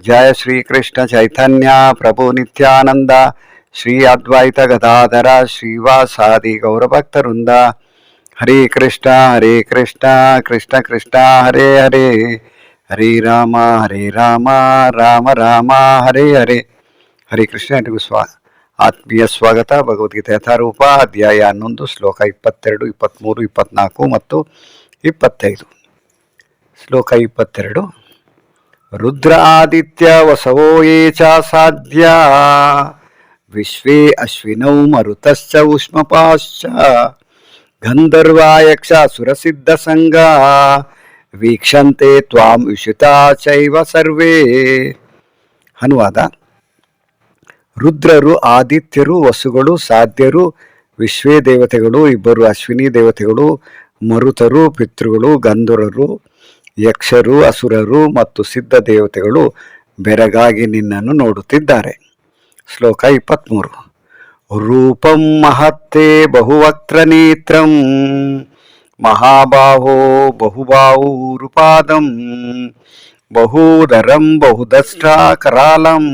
ಜಯ ಶ್ರೀ ಕೃಷ್ಣ ಚೈತನ್ಯ ಪ್ರಭು ನಿತ್ಯಾನಂದ ಶ್ರೀ ಅದ್ವೈತ ಗದಾಧರ ಶ್ರೀವಾಸಾದಿ ಗೌರಭಕ್ತವೃಂದ ಹರೇ ಕೃಷ್ಣ ಹರೇ ಕೃಷ್ಣ ಕೃಷ್ಣ ಕೃಷ್ಣ ಹರೇ ಹರೇ ಹರೇ ರಾಮ ಹರೇ ರಾಮ ರಾಮ ರಾಮ ಹರೇ ಹರೇ ಹರೇ ಕೃಷ್ಣ ಎಲ್ರಿಗೂ ಸ್ವಾ ಆತ್ಮೀಯ ಸ್ವಾಗತ ಭಗವದ್ಗೀತೆ ಯಥಾರೂಪ ಅಧ್ಯಾಯ ಹನ್ನೊಂದು, ಶ್ಲೋಕ ಇಪ್ಪತ್ತೆರಡು ಇಪ್ಪತ್ತ್ಮೂರು ಇಪ್ಪತ್ತ್ನಾಲ್ಕು ಮತ್ತು ಇಪ್ಪತ್ತೈದು. ಶ್ಲೋಕ ಇಪ್ಪತ್ತೆರಡು. ರುದ್ರ ಆದಿತ್ಯ ವಸವೋ ಯೇ ಚ ಸಾಧ್ಯ. ವಿಶ್ವೇ ಅಶ್ವಿನೌ ಮರುತಶ್ಚ ಉಷ್ಮಪಾಶ್ಚ. ಗಂಧರ್ವಾಯಕ್ಷ ಸುರಸಿದ್ಧ ಸಂಘ. ವೀಕ್ಷಂತೆ ತ್ವಾಂ ವಿಷುತಾ ಚೈವ ಸರ್ವೇ. ಅನುವಾದ ರುದ್ರರು, ಆದಿತ್ಯರು, ವಸುಗಳು, ಸಾಧ್ಯರು, ವಿಶ್ವೇ ದೇವತೆಗಳು, ಇಬ್ಬರು ಅಶ್ವಿನಿ ದೇವತೆಗಳು, ಮರುತರು, ಪಿತೃಗಳು ಗಂಧರ್ವರು ಯಕ್ಷರು, ಅಸುರರು ಮತ್ತು ಸಿದ್ಧ ದೇವತೆಗಳು ಬೆರಗಾಗಿ ನಿನ್ನನ್ನು ನೋಡುತ್ತಿದ್ದಾರೆ. ಶ್ಲೋಕ ಇಪ್ಪತ್ತ್ಮೂರು ರೂಪಂ ಮಹತ್ತೇ ಬಹುವಕ್ತ್ರ ನೇತ್ರಂ, ಮಹಾಬಾಹೋ ಬಹುಬಾಹೂರುಪಾದಂ ಬಹುದರಂ ಬಹುದಷ್ಟ ಕರಾಲಂ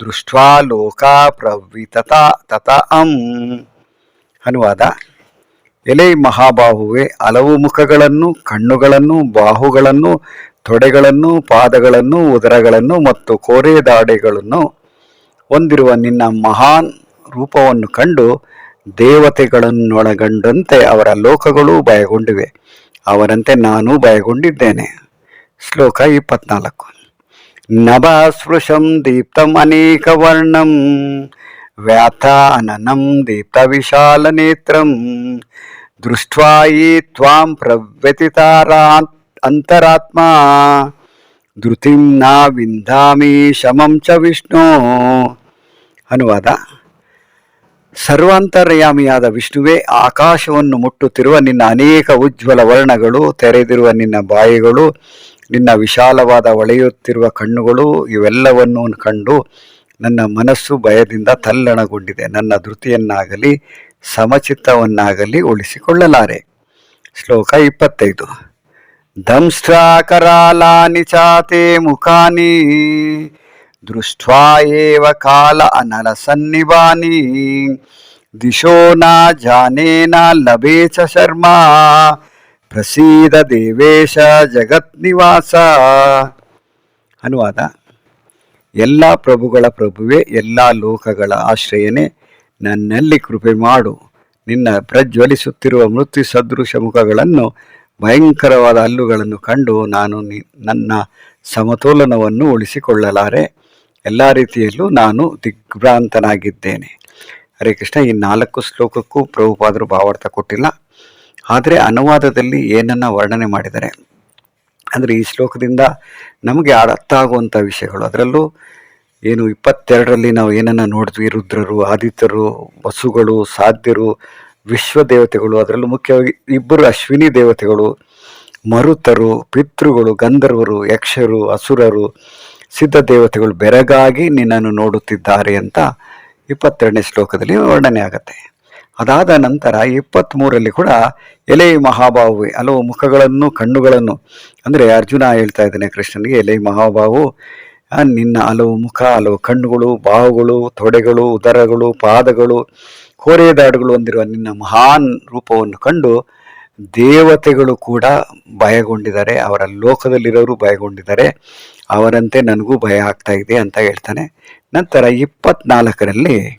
ದೃಷ್ಟ್ವಾ ಲೋಕಾ ಪ್ರವಿತತ ತತ ಅಂ. ಅನುವಾದ. ಎಲೆ ಮಹಾಬಾಹುವೆ ಹಲವು ಮುಖಗಳನ್ನು, ಕಣ್ಣುಗಳನ್ನು, ಬಾಹುಗಳನ್ನು, ತೊಡೆಗಳನ್ನು, ಪಾದಗಳನ್ನು, ಉದರಗಳನ್ನು ಮತ್ತು ಕೋರೆ ದಾಡೆಗಳನ್ನು ಹೊಂದಿರುವ ನಿನ್ನ ಮಹಾನ್ ರೂಪವನ್ನು ಕಂಡು ದೇವತೆಗಳನ್ನೊಳಗೊಂಡಂತೆ ಅವರ ಲೋಕಗಳು ಭಯಗೊಂಡಿವೆ. ಅವರಂತೆ ನಾನು ಭಯಗೊಂಡಿದ್ದೇನೆ. ಶ್ಲೋಕ ಇಪ್ಪತ್ನಾಲ್ಕು. ನಭ ಸ್ಪೃಶಂ ದೀಪ್ತಂ ಅನೇಕ ವರ್ಣಂ ವ್ಯಾಥ ಅನನಂ ದೀಪ್ತ ವಿಶಾಲ ನೇತ್ರಂ ದೃಷ್ಟ್ವಾ ಯೇ ತ್ವಾಂ ಪ್ರವ್ಯತಿತಾರ ಅಂತರಾತ್ಮ. ಧೃತಿಂ ನಾ ವಿಂಧಾಮಿ ಶಮಂ ಚ ವಿಷ್ಣು. ಅನುವಾದ. ಸರ್ವಾಂತರ್ಯಾಮಿಯಾದ ವಿಷ್ಣುವೇ ಆಕಾಶವನ್ನು ಮುಟ್ಟುತ್ತಿರುವ ನಿನ್ನ ಅನೇಕ ಉಜ್ವಲ ವರ್ಣಗಳು, ತೆರೆದಿರುವ ನಿನ್ನ ಬಾಯಿಗಳು, ನಿನ್ನ ವಿಶಾಲವಾದ ಒಳೆಯುತ್ತಿರುವ ಕಣ್ಣುಗಳು, ಇವೆಲ್ಲವನ್ನು ಕಂಡು ನನ್ನ ಮನಸ್ಸು ಭಯದಿಂದ ತಲ್ಲಣಗೊಂಡಿದೆ. ನನ್ನ ಧೃತಿಯನ್ನಾಗಲಿ ಸಮಚಿತ್ತವನ್ನಾಗಲಿ ಉಳಿಸಿಕೊಳ್ಳಲಾರೆ. ಶ್ಲೋಕ ಇಪ್ಪತ್ತೈದು. ದಂಷ್ಟ್ರಾಕರಾಲಾನಿ ಚಾತೆ ಮುಖಾನಿ, ದೃಷ್ಟ್ವಾ ಕಾಲ ಅನಲ ಸನ್ನಿವಾನಿ, ದಿಶೋ ನ ಜಾನೇನ ಲಭೇ ಚ ಶರ್ಮ, ಪ್ರಸೀದ ದೇವೇಶ ಜಗತ್ ನಿವಾಸ. ಅನುವಾದ. ಎಲ್ಲ ಪ್ರಭುಗಳ ಪ್ರಭುವೆ, ಎಲ್ಲ ಲೋಕಗಳ ಆಶ್ರಯನೇ ನನ್ನಲ್ಲಿ ಕೃಪೆ ಮಾಡು. ನಿನ್ನ ಪ್ರಜ್ವಲಿಸುತ್ತಿರುವ ಮೃತ್ಯು ಸದೃಶ ಮುಖಗಳನ್ನು, ಭಯಂಕರವಾದ ಹಲ್ಲುಗಳನ್ನು ಕಂಡು ನಾನು ನನ್ನ ಸಮತೋಲನವನ್ನು ಉಳಿಸಿಕೊಳ್ಳಲಾರೆ. ಎಲ್ಲ ರೀತಿಯಲ್ಲೂ ನಾನು ದಿಗ್ಭ್ರಾಂತನಾಗಿದ್ದೇನೆ. ಹರೇ ಕೃಷ್ಣ, ಈ ನಾಲ್ಕು ಶ್ಲೋಕಕ್ಕೂ ಪ್ರಭುಪಾದರು ಭಾವಾರ್ಥ ಕೊಟ್ಟಿಲ್ಲ. ಆದರೆ ಅನುವಾದದಲ್ಲಿ ಏನನ್ನ ವರ್ಣನೆ ಮಾಡಿದ್ದಾರೆ. ಅಂದರೆ ಈ ಶ್ಲೋಕದಿಂದ ನಮಗೆ ಅರ್ಥ ಆಗುವಂಥ ವಿಷಯಗಳು. ಅದರಲ್ಲೂ ಏನು ಇಪ್ಪತ್ತೆರಡರಲ್ಲಿ ನಾವು ಏನನ್ನ ನೋಡಿದ್ವಿ, ರುದ್ರರು, ಆದಿತ್ಯರು, ವಸುಗಳು, ಸಾಧ್ಯರು ವಿಶ್ವ ದೇವತೆಗಳು ಅದರಲ್ಲೂ ಮುಖ್ಯವಾಗಿ ಇಬ್ಬರು ಅಶ್ವಿನಿ ದೇವತೆಗಳು, ಮರುತರು, ಪಿತೃಗಳು, ಗಂಧರ್ವರು, ಯಕ್ಷರು, ಅಸುರರು, ಸಿದ್ಧ ದೇವತೆಗಳು ಬೆರಗಾಗಿ ನಿನ್ನನ್ನು ನೋಡುತ್ತಿದ್ದಾರೆ ಅಂತ ಇಪ್ಪತ್ತೆರಡನೇ ಶ್ಲೋಕದಲ್ಲಿ ವರ್ಣನೆ ಆಗುತ್ತೆ. ಅದಾದ ನಂತರ ಇಪ್ಪತ್ತ್ಮೂರರಲ್ಲಿ ಕೂಡ ಎಲೆ ಮಹಾಬಾಹುವೆ ಹಲವು ಮುಖಗಳನ್ನು, ಕಣ್ಣುಗಳನ್ನು, ಅಂದರೆ ಅರ್ಜುನ ಹೇಳ್ತಾ ಇದ್ದಾನೆ ಕೃಷ್ಣನಿಗೆ, ಎಲೆ ಮಹಾಬಾಹು ನಿನ್ನ ಹಲವು ಮುಖ ಹಲವು ಕಣ್ಣುಗಳು ಬಾಹುಗಳು ತೊಡೆಗಳು, ಉದರಗಳು, ಪಾದಗಳು ಕೋರೆದಾಡುಗಳು ಹೊಂದಿರುವ ನಿನ್ನ ಮಹಾನ್ ರೂಪವನ್ನು ಕಂಡು ದೇವತೆಗಳು ಕೂಡ ಭಯಗೊಂಡಿದ್ದಾರೆ. ಅವರ ಲೋಕದಲ್ಲಿರೋರು ಭಯಗೊಂಡಿದ್ದಾರೆ. ಅವರಂತೆ ನನಗೂ ಭಯ ಆಗ್ತಾ ಇದೆ ಅಂತ ಹೇಳ್ತಾನೆ. ನಂತರ ಇಪ್ಪತ್ನಾಲ್ಕರಲ್ಲಿ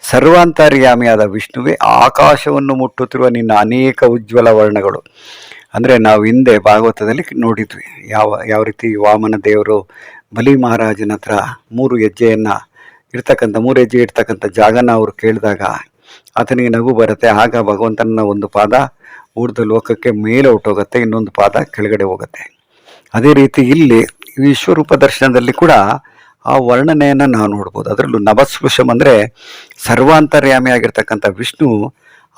ಸರ್ವಾಂತರ್ಯಾಮಿಯಾದ ವಿಷ್ಣುವೇ ಆಕಾಶವನ್ನು ಮುಟ್ಟುತ್ತಿರುವ ನಿನ್ನ ಅನೇಕ ಉಜ್ವಲ ವರ್ಣಗಳು. ಅಂದರೆ ನಾವು ಹಿಂದೆ ಭಾಗವತದಲ್ಲಿ ನೋಡಿದ್ವಿ. ಯಾವ ಯಾವ ರೀತಿ ವಾಮನ ದೇವರು ಬಲಿ ಮಹಾರಾಜನ ಹತ್ರ ಮೂರು ಹೆಜ್ಜೆಯನ್ನು ಇರ್ತಕ್ಕಂಥ ಮೂರು ಹೆಜ್ಜೆ ಇರ್ತಕ್ಕಂಥ ಜಾಗನ ಅವರು ಕೇಳಿದಾಗ ಆತನಿಗೆ ನಗು ಬರುತ್ತೆ. ಆಗ ಭಗವಂತನ ಒಂದು ಪಾದ ಊರ್ಧ್ವ ಲೋಕಕ್ಕೆ ಮೇಲೆ ಹೊಟ್ಟೋಗುತ್ತೆ ಇನ್ನೊಂದು ಪಾದ ಕೆಳಗಡೆ ಹೋಗುತ್ತೆ. ಅದೇ ರೀತಿ ಇಲ್ಲಿ ವಿಶ್ವರೂಪ ದರ್ಶನದಲ್ಲಿ ಕೂಡ ಆ ವರ್ಣನೆಯನ್ನು ನಾವು ನೋಡ್ಬೋದು. ಅದರಲ್ಲೂ ನಭಸ್ಪೃಶಂ ಅಂದರೆ ಸರ್ವಾಂತರ್ಯಾಮಿ ಆಗಿರ್ತಕ್ಕಂಥ ವಿಷ್ಣು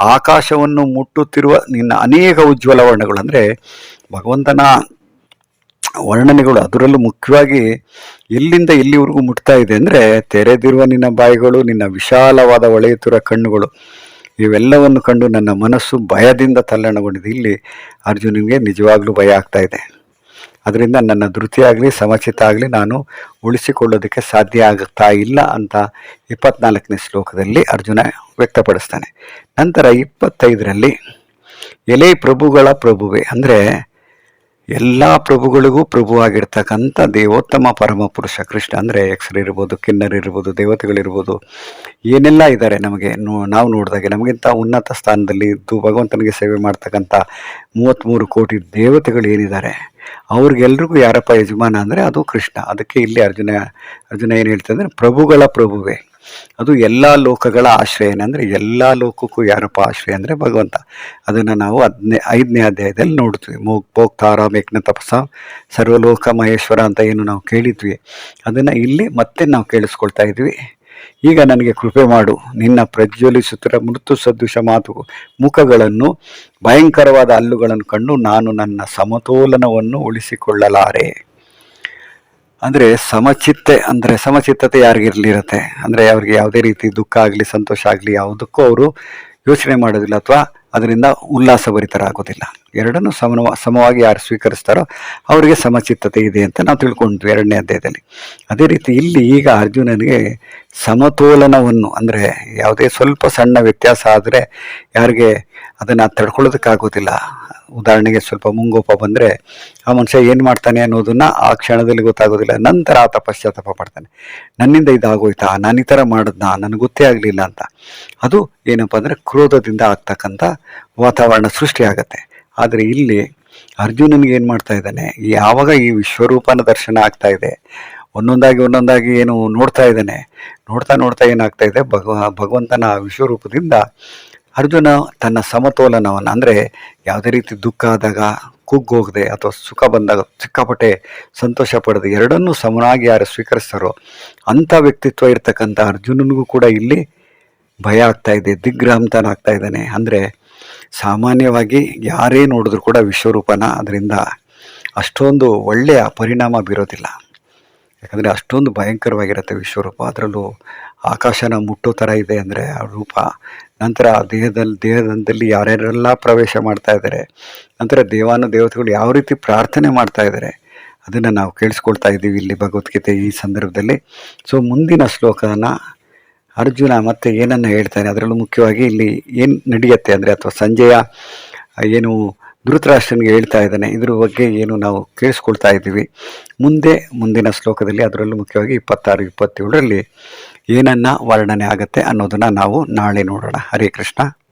ಆಕಾಶವನ್ನು ಮುಟ್ಟುತ್ತಿರುವ ನಿನ್ನ ಅನೇಕ ಉಜ್ವಲ ವರ್ಣಗಳು ಅಂದರೆ ಭಗವಂತನ ವರ್ಣನೆಗಳು ಅದರಲ್ಲೂ ಮುಖ್ಯವಾಗಿ ಎಲ್ಲಿಂದ ಎಲ್ಲಿವರೆಗೂ ಮುಟ್ತಾ ಇದೆ ಅಂದರೆ ತೆರೆದಿರುವ ನಿನ್ನ ಬಾಯಿಗಳು, ನಿನ್ನ ವಿಶಾಲವಾದ ಒಳೆಯುತ್ತಿರುವ ಕಣ್ಣುಗಳು, ಇವೆಲ್ಲವನ್ನು ಕಂಡು ನನ್ನ ಮನಸ್ಸು ಭಯದಿಂದ ತಲ್ಲಣಗೊಂಡಿದೆ. ಇಲ್ಲಿ ಅರ್ಜುನಿಗೆ ನಿಜವಾಗ್ಲೂ ಭಯ ಆಗ್ತಾ ಇದೆ. ಅದರಿಂದ ನನ್ನ ಧೃತಿಯಾಗಲಿ ಸಮಚಿತ ಆಗಲಿ ನಾನು ಉಳಿಸಿಕೊಳ್ಳೋದಕ್ಕೆ ಸಾಧ್ಯ ಆಗ್ತಾ ಇಲ್ಲ ಅಂತ ಇಪ್ಪತ್ನಾಲ್ಕನೇ ಶ್ಲೋಕದಲ್ಲಿ ಅರ್ಜುನ ವ್ಯಕ್ತಪಡಿಸ್ತಾನೆ. ನಂತರ ಇಪ್ಪತ್ತೈದರಲ್ಲಿ ಎಲೆ ಪ್ರಭುಗಳ ಪ್ರಭುವೆ ಅಂದರೆ ಎಲ್ಲ ಪ್ರಭುಗಳಿಗೂ ಪ್ರಭುವಾಗಿರ್ತಕ್ಕಂಥ ದೇವೋತ್ತಮ ಪರಮ ಪುರುಷ ಕೃಷ್ಣ ಅಂದರೆ ಯಕ್ಷರಿರ್ಬೋದು ಕಿನ್ನರಿರ್ಬೋದು ದೇವತೆಗಳಿರ್ಬೋದು ಏನೆಲ್ಲ ಇದ್ದಾರೆ ನಮಗೆ ನೋ, ನಾವು ನೋಡಿದಾಗೆ ನಮಗಿಂತ ಉನ್ನತ ಸ್ಥಾನದಲ್ಲಿ ಇದ್ದು ಭಗವಂತನಿಗೆ ಸೇವೆ ಮಾಡ್ತಕ್ಕಂಥ ಮೂವತ್ತ್ಮೂರು ಕೋಟಿ ದೇವತೆಗಳು ಏನಿದ್ದಾರೆ, ಅವ್ರಿಗೆಲ್ರಿಗೂ ಯಾರಪ್ಪ ಯಜಮಾನ ಅಂದರೆ ಅದು ಕೃಷ್ಣ. ಅದಕ್ಕೆ ಇಲ್ಲಿ ಅರ್ಜುನ ಅರ್ಜುನ ಏನು ಹೇಳ್ತಂದ್ರೆ ಪ್ರಭುಗಳ ಪ್ರಭುವೆ. ಅದು ಎಲ್ಲ ಲೋಕಗಳ ಆಶ್ರಯ ಏನಂದರೆ ಎಲ್ಲ ಲೋಕಕ್ಕೂ ಯಾರಪ್ಪ ಆಶ್ರಯ ಅಂದರೆ ಭಗವಂತ. ಅದನ್ನು ನಾವು ಹದಿನೇ, ಐದನೇ ಅಧ್ಯಾಯದಲ್ಲಿ ನೋಡ್ತೀವಿ. ಮೋಗ್ ಭೋಕ್ತಾರ ಮೇಘ್ನ ತಪಸ, ಸರ್ವಲೋಕ, ಮಹೇಶ್ವರ ಅಂತ ಏನು ನಾವು ಕೇಳಿದ್ವಿ. ಅದನ್ನು ಇಲ್ಲಿ ಮತ್ತೆ ನಾವು ಕೇಳಿಸ್ಕೊಳ್ತಾ ಇದ್ವಿ. ಈಗ ನನಗೆ ಕೃಪೆ ಮಾಡು. ನಿನ್ನ ಪ್ರಜ್ವಲಿಸುತ್ತಿರುವ ಮೃತ್ಯು ಸದೃಶ ಮಾತು, ಮುಖಗಳನ್ನು, ಭಯಂಕರವಾದ ಹಲ್ಲುಗಳನ್ನು ಕಂಡು ನಾನು ನನ್ನ ಸಮತೋಲನವನ್ನು ಉಳಿಸಿಕೊಳ್ಳಲಾರೆ. ಅಂದರೆ ಸಮಚಿತ್ತೆ, ಅಂದರೆ ಸಮಚಿತ್ತತೆ ಯಾರಿಗಿರಲಿರುತ್ತೆ? ಅಂದರೆ ಅವ್ರಿಗೆ ಯಾವುದೇ ರೀತಿ ದುಃಖ ಆಗಲಿ, ಸಂತೋಷ ಆಗಲಿ ಯಾವುದಕ್ಕೂ ಅವರು ಯೋಚನೆ ಮಾಡೋದಿಲ್ಲ ಅಥವಾ ಅದರಿಂದ ಉಲ್ಲಾಸಭರಿತರಾಗೋದಿಲ್ಲ ಎರಡನ್ನೂ ಸಮವ ಸಮವಾಗಿ ಯಾರು ಸ್ವೀಕರಿಸ್ತಾರೋ ಅವರಿಗೆ ಸಮಚಿತ್ತತೆ ಇದೆ ಅಂತ ನಾವು ತಿಳ್ಕೊಂಡ್ವಿ ಎರಡನೇ ಅಧ್ಯಾಯದಲ್ಲಿ. ಅದೇ ರೀತಿ ಇಲ್ಲಿ ಈಗ ಅರ್ಜುನನಿಗೆ ಸಮತೋಲನವನ್ನು, ಅಂದರೆ ಯಾವುದೇ ಸ್ವಲ್ಪ ಸಣ್ಣ ವ್ಯತ್ಯಾಸ ಆದರೆ ಯಾರಿಗೆ ಅದನ್ನು ತಡ್ಕೊಳ್ಳೋದಕ್ಕಾಗೋದಿಲ್ಲ. ಉದಾಹರಣೆಗೆ ಸ್ವಲ್ಪ ಮುಂಗೋಪ ಬಂದರೆ, ಆ ಮನುಷ್ಯ ಏನು ಮಾಡ್ತಾನೆ ಅನ್ನೋದನ್ನು ಆ ಕ್ಷಣದಲ್ಲಿ ಗೊತ್ತಾಗೋದಿಲ್ಲ. ನಂತರ ಆತ ಪಶ್ಚಾತ್ತಾಪ ಪಡ್ತಾನೆ ನನ್ನಿಂದ ಇದಾಗೋಯ್ತಾ? ನಾನು ಈ ಥರ ಮಾಡಿದ್ನಾ? ನನಗೆ ಗೊತ್ತೇ ಆಗಲಿಲ್ಲ ಅಂತ. ಅದು ಏನಪ್ಪ ಅಂದರೆ ಕ್ರೋಧದಿಂದ ಆಗ್ತಕ್ಕಂಥ ವಾತಾವರಣ ಸೃಷ್ಟಿಯಾಗತ್ತೆ. ಆದರೆ ಇಲ್ಲಿ ಅರ್ಜುನನಿಗೆ ಏನು ಮಾಡ್ತಾ ಇದ್ದಾನೆ? ಯಾವಾಗ ಈ ವಿಶ್ವರೂಪನ ದರ್ಶನ ಆಗ್ತಾ ಇದೆ? ಒಂದೊಂದಾಗಿ ಒಂದೊಂದಾಗಿ ಏನು ನೋಡ್ತಾ ಇದ್ದಾನೆ. ನೋಡ್ತಾ ನೋಡ್ತಾ ಏನಾಗ್ತಾ ಇದೆ? ಭಗವ ಭಗವಂತನ ವಿಶ್ವರೂಪದಿಂದ ಅರ್ಜುನ ತನ್ನ ಸಮತೋಲನವನ್ನು, ಅಂದರೆ ಯಾವುದೇ ರೀತಿ ದುಃಖ ಆದಾಗ ಕುಗ್ಗೋಗದೆ ಅಥವಾ ಸುಖ ಬಂದಾಗ ಸಿಕ್ಕಾಪಟ್ಟೆ ಸಂತೋಷ ಪಡೆದು ಎರಡನ್ನೂ ಸಮನಾಗಿ ಯಾರು ಸ್ವೀಕರಿಸ್ತಾರೋ ಅಂಥ ವ್ಯಕ್ತಿತ್ವ ಇರ್ತಕ್ಕಂಥ ಅರ್ಜುನನಿಗೂ ಕೂಡ ಇಲ್ಲಿ ಭಯ ಆಗ್ತಾ ಇದೆ ದಿಗ್ಭ್ರಾಂತನಾಗ್ತಾ ಇದ್ದಾನೆ. ಅಂದರೆ ಸಾಮಾನ್ಯವಾಗಿ ಯಾರೇ ನೋಡಿದ್ರು ಕೂಡ ವಿಶ್ವರೂಪನ, ಅದರಿಂದ ಅಷ್ಟೊಂದು ಒಳ್ಳೆಯ ಪರಿಣಾಮ ಬೀರೋದಿಲ್ಲ. ಯಾಕಂದರೆ ಅಷ್ಟೊಂದು ಭಯಂಕರವಾಗಿರುತ್ತೆ ವಿಶ್ವರೂಪ. ಅದರಲ್ಲೂ ಆಕಾಶನ ಮುಟ್ಟೋ ಥರ ಇದೆ ಅಂದರೆ ಆ ರೂಪ. ನಂತರ ಆ ದೇಹದಲ್ಲಿ ದೇಹದಲ್ಲಿ ಯಾರ್ಯಾರೆಲ್ಲ ಪ್ರವೇಶ ಮಾಡ್ತಾ ಇದ್ದಾರೆ ನಂತರ ದೇವಾನು ದೇವತೆಗಳು ಯಾವ ರೀತಿ ಪ್ರಾರ್ಥನೆ ಮಾಡ್ತಾ ಇದ್ದಾರೆ ಅದನ್ನು ನಾವು ಕೇಳಿಸ್ಕೊಳ್ತಾ ಇದ್ದೀವಿ ಇಲ್ಲಿ ಭಗವದ್ಗೀತೆ ಈ ಸಂದರ್ಭದಲ್ಲಿ. ಸೊ ಮುಂದಿನ ಶ್ಲೋಕನ ಅರ್ಜುನ ಮತ್ತೆ ಏನನ್ನು ಹೇಳ್ತಾನೆ, ಅದರಲ್ಲೂ ಮುಖ್ಯವಾಗಿ ಇಲ್ಲಿ ಏನು ನಡೆಯುತ್ತೆ ಅಂದರೆ ಅಥವಾ ಸಂಜೆಯ ಏನು ಧೃತರಾಷ್ಟ್ರನಿಗೆ ಹೇಳ್ತಾ ಇದ್ದಾನೆ. ಇದ್ರ ಬಗ್ಗೆ ಏನು ನಾವು ಕೇಳಿಸ್ಕೊಳ್ತಾ ಇದ್ದೀವಿ. ಮುಂದೆ, ಮುಂದಿನ ಶ್ಲೋಕದಲ್ಲಿ ಅದರಲ್ಲೂ ಮುಖ್ಯವಾಗಿ ಇಪ್ಪತ್ತಾರು, ಇಪ್ಪತ್ತೇಳರಲ್ಲಿ ಏನನ್ನ ವರ್ಣನೆ ಆಗುತ್ತೆ ಅನ್ನೋದನ್ನು ನಾವು ನಾಳೆ ನೋಡೋಣ. ಹರೇ ಕೃಷ್ಣ.